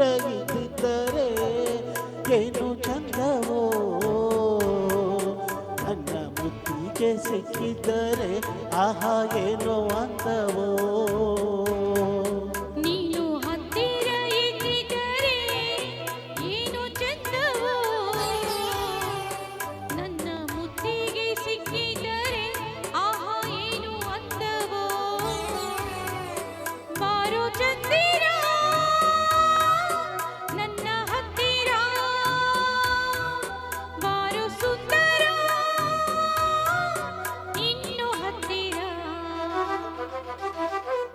ಸಿಕ್ಕಿದ್ದರೆ ಏನು ಚಂದವೋ ನನ್ನ ಮುತ್ತಿಗೆ ಸಿಕ್ಕಿದ್ದರೆ ಆಹಾ ಏನೋ ಅಂದವೋ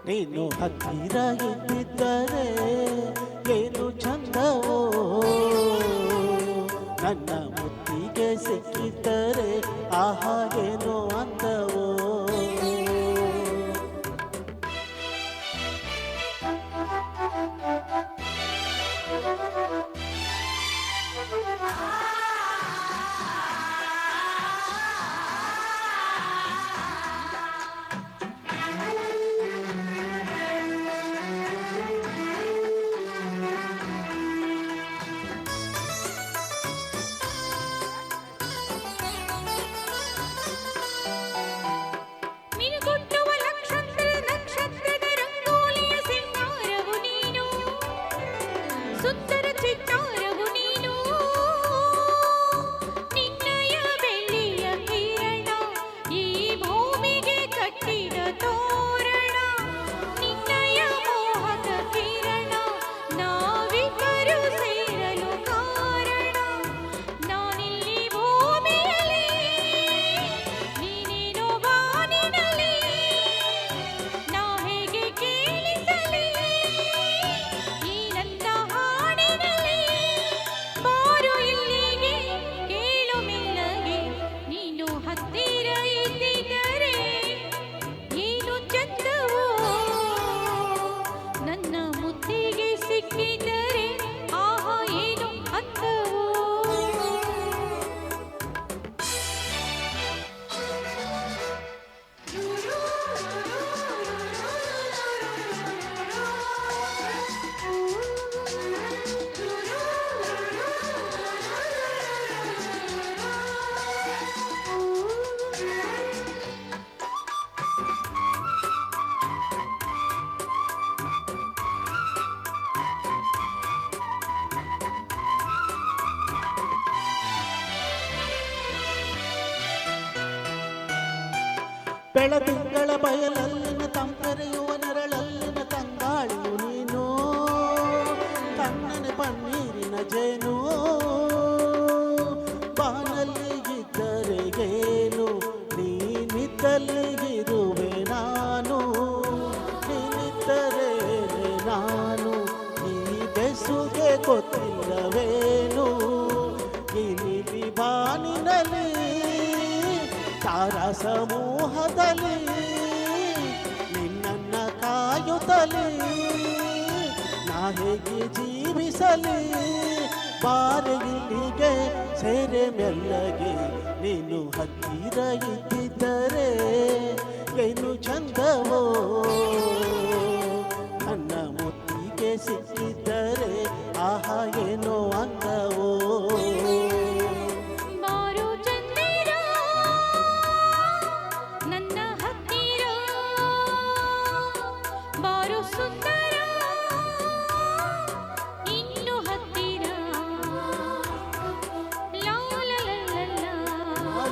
ನೀನು ಹತ್ತಿರ ಇದ್ದಿದ್ದರೆ ಏನು ಚಂದವೋ? ನನ್ನ ಮುತ್ತಿಗೆ ಸಿಕ್ಕಿದ್ದರೆ ಆಹಾ ಬೆಳದಿಂಗಳ ಬಯಲಲ್ಲಿನ ತಂಪರೆಯುವ ನೆರಳಲ್ಲಿನ ತಂಗಾಳಿಯು ನೀನು. ಕಣ್ಣನೆ ಪನ್ನೀರಿನ ಜೇನು. ಬಾನಲ್ಲಿ ಇದ್ದರೆ ಏನು? ನೀನಿದ್ದಲ್ಲಿ ಇರುವೆ ನಾನು. ನೀನಿದ್ದರೆ ನಾನು? ಈ ಬೆಸುಗೆ ಗೊತ್ತಿಲ್ಲವೇನು? ಇಲ್ಲಿ ಬಾನಿನಲ್ಲಿ ಸಮೂಹದಲ್ಲಿ, ನಿನ್ನನ್ನ ಕಾಯುತ್ತಲಿ ನಾ ಹೇಗೆ ಜೀವಿಸಲಿ? ಬಾರಿಗೆ ಸೇರೆ ಮೆಲ್ಲಗೆ ನೀನು ಹತ್ತಿರ ಇದ್ದಿದ್ದರೆ ಏನು ಚಂದವೋ? ನನ್ನ ಮುತ್ತಿಗೆ ಸಿಕ್ಕಿದ್ದರೆ ಆಹಾ, ಏನೋ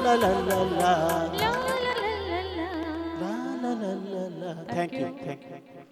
la la la la. La la la la la. Thank you. Thank you.